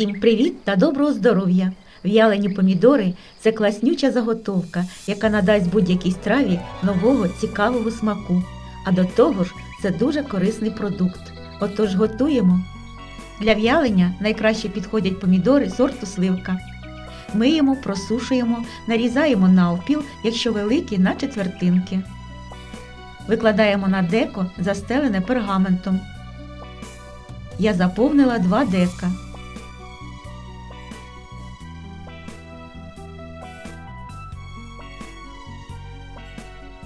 Всім привіт та доброго здоров'я! В'ялені помідори це класнюча заготовка, яка надасть будь-якій страві нового цікавого смаку. А до того ж, це дуже корисний продукт. Отож готуємо. Для в'ялення найкраще підходять помідори сорту сливка. Миємо, просушуємо, нарізаємо навпіл, якщо великі, на четвертинки. Викладаємо на деко, застелене пергаментом. Я заповнила два дека.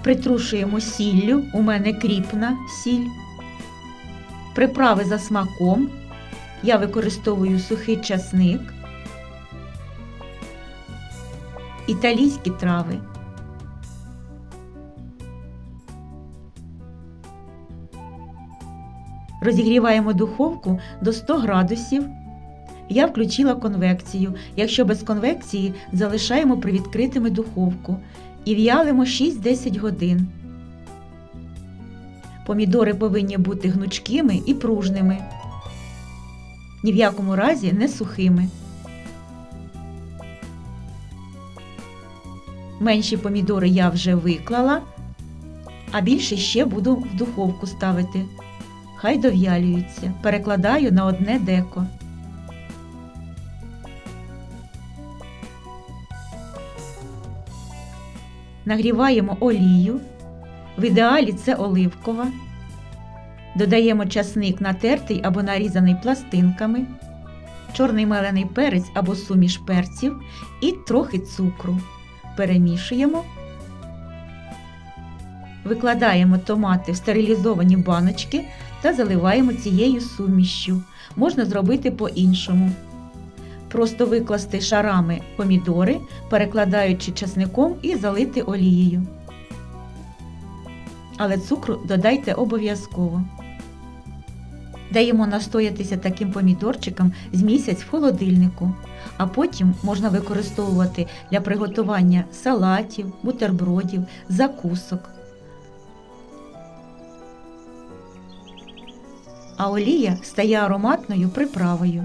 Притрушуємо сіллю, у мене кріпна сіль. Приправи за смаком. Я використовую сухий часник, італійські трави. Розігріваємо духовку до 100 градусів. Я включила конвекцію. Якщо без конвекції, залишаємо привідкритими духовку і в'ялимо 6-10 годин. Помідори повинні бути гнучкими і пружними, ні в якому разі не сухими. Менші помідори я вже виклала, а більше ще буду в духовку ставити. Хай дов'ялюються. Перекладаю на одне деко. Нагріваємо олію. В ідеалі це оливкова. Додаємо часник натертий або нарізаний пластинками, чорний мелений перець або суміш перців і трохи цукру. Перемішуємо. Викладаємо томати в стерилізовані баночки та заливаємо цією сумішшю. Можна зробити по-іншому. Просто викласти шарами помідори, перекладаючи часником і залити олією. Але цукру додайте обов'язково. Даємо настоятися таким помідорчикам з місяць в холодильнику, а потім можна використовувати для приготування салатів, бутербродів, закусок. А олія стає ароматною приправою.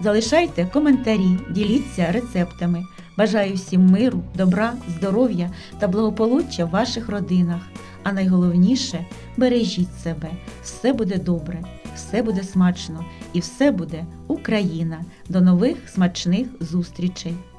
Залишайте коментарі, діліться рецептами. Бажаю всім миру, добра, здоров'я та благополуччя в ваших родинах. А найголовніше бережіть себе. Все буде добре, все буде смачно і все буде Україна. До нових смачних зустрічей!